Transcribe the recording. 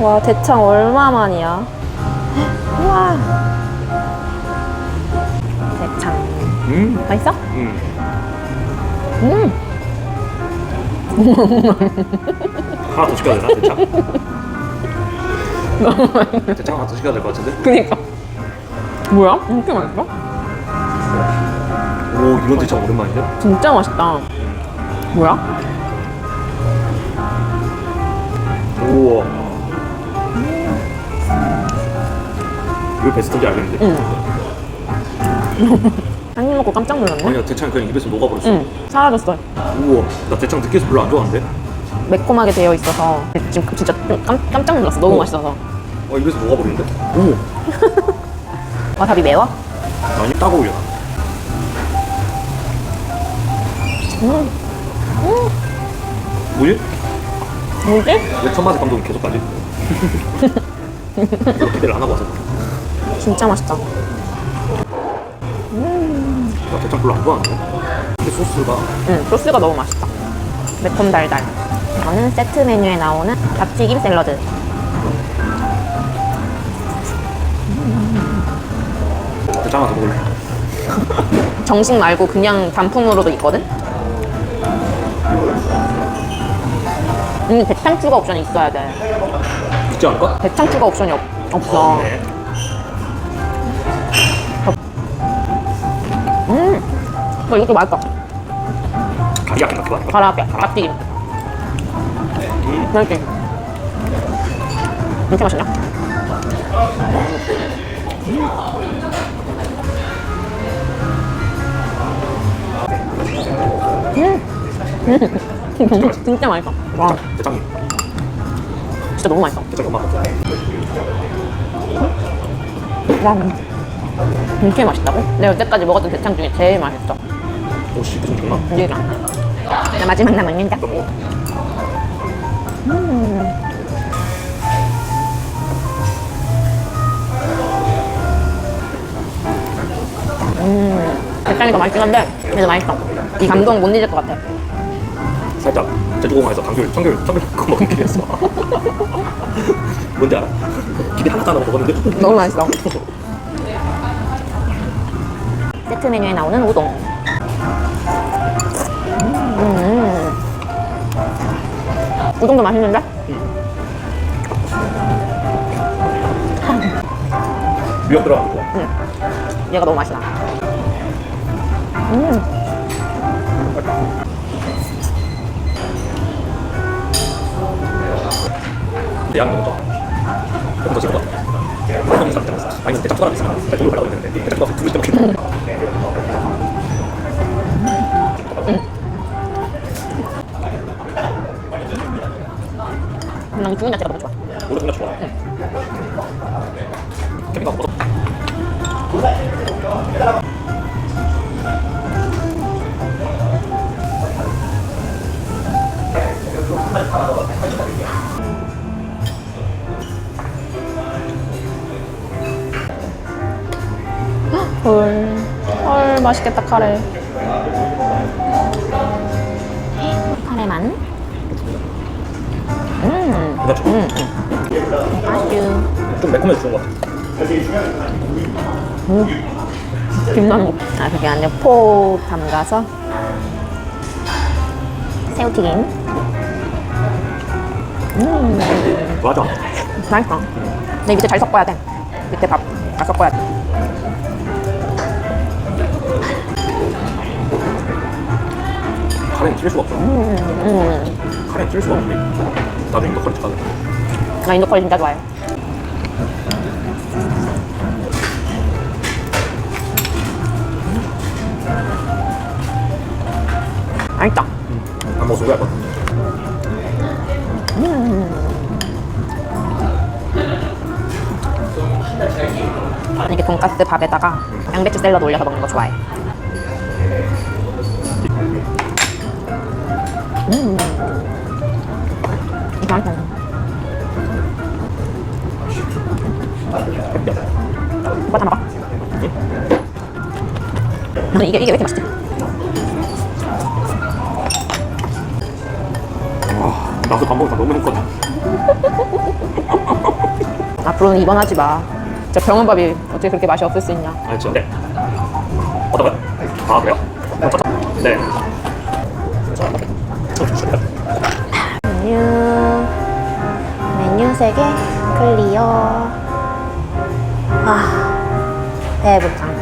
와 대창 얼마만이야? 우와 대창 음. 맛있어? 음. 음 하나 더 시켜야 되나 대창? 대창 하나 더 시켜야 될 것 같은데? 그니까 뭐야? 이렇게 맛있어? 오 이런 대창 오랜만인데? 진짜 맛있다 뭐야? 우와 이거 베스트인지 알겠는데? 응 한입 먹고 깜짝 놀랐네 아니야 대창이 그냥 입에서 녹아버렸어 응 사라졌어 우와 나 대창 느끼해서 별로 안 좋아하는데? 매콤하게 되어 있어서 지금 진짜 좀 깜, 깜짝 놀랐어 너무 어. 맛있어서 어 입에서 녹아버리는데? 오 와사비 매워? 아니 딱 어울려 음. 뭐지? 뭐지? 왜 첫맛의 감동이 계속 가지? 이거 기대를 안 하고 와서 진짜 맛있다 나 대창 별로 안 좋아하는데? 근데 소스가 응 소스가 너무 맛있다 매콤 달달 이거는 세트 메뉴에 나오는 닭튀김 샐러드 대창 하나 더 먹을래 정식 말고 그냥 단품으로도 있거든? 음, 대창 추가 옵션이 있어야 돼. 있지 않을까? 대창 추가 옵션이 없, 없어. 네. 나 이것도 맛있다. 거 아닌가? 가라아뼈, 닭튀김. 맛있지? 이렇게 맛있냐? 음. 진짜 맛있어. 와, 대창이 진짜 너무 맛있어. 대창이 엄마 먹자 와, 이렇게 맛있다고? 내가 여태까지 먹었던 대창 중에 제일 맛있어. 오씨 정말? 얘랑. 나 마지막 남았는데. 또 먹어 대창이 더 맛있긴 한데, 그래도 맛있어. 이 감동 못 잊을 것 같아. 살짝 제주공항에서 당귤, 청귤, 청귤 그거 먹은 기분이었어 뭔지 알아? 기대 하나도 안 하고 먹었는데 너무 맛있어. 세트 메뉴에 나오는 우동. 음. 우동도 맛있는데? 미역 들어가고 얘가 너무 맛있다. 음. 근데 양이 너무 좋아 조금 더 찍어봐 형이 사람 잘랐어 아니 대창 숟가락 있으면 잘 돈을 발라도 되는데 대창 숟가락 두개 때문에 난 죽은 야채가 너무 좋아. 오래 그냥 좋아 캠핑가 먹어 헐. 헐, 맛있겠다, 카레. 음. 그냥 좋아 음. 아주. 좀 매콤해서 좋은 것 같아 김나무. 아, 그게 아니라 포 담가서. 새우튀김. 음. 맞아 맛있어. 근데 밑에 잘 섞어야 돼. 밑에 밥 다 섞어야 돼. 카레는 찔 수가 없어 카레는 찔 수가 없는데 나중에 또 커리 가자 나 인도커리 진짜 좋아해. 맛있다. 안 먹어서 것 같아 이게 돈가스 밥에다가 양배추 샐러드 올려서 먹는 거 좋아해. 맛있다. 오빠 다 먹어. 음, 이게 이게 왜 이렇게 맛있지? 나도 밥 먹으다 너무 행거든. 앞으로는 입원하지 마. 진짜 병원밥이 어떻게 그렇게 맛이 없을 수 있냐? 알죠? 네. 어떤가요? 아 그래요? 네. 3개 클리어. 아 배부장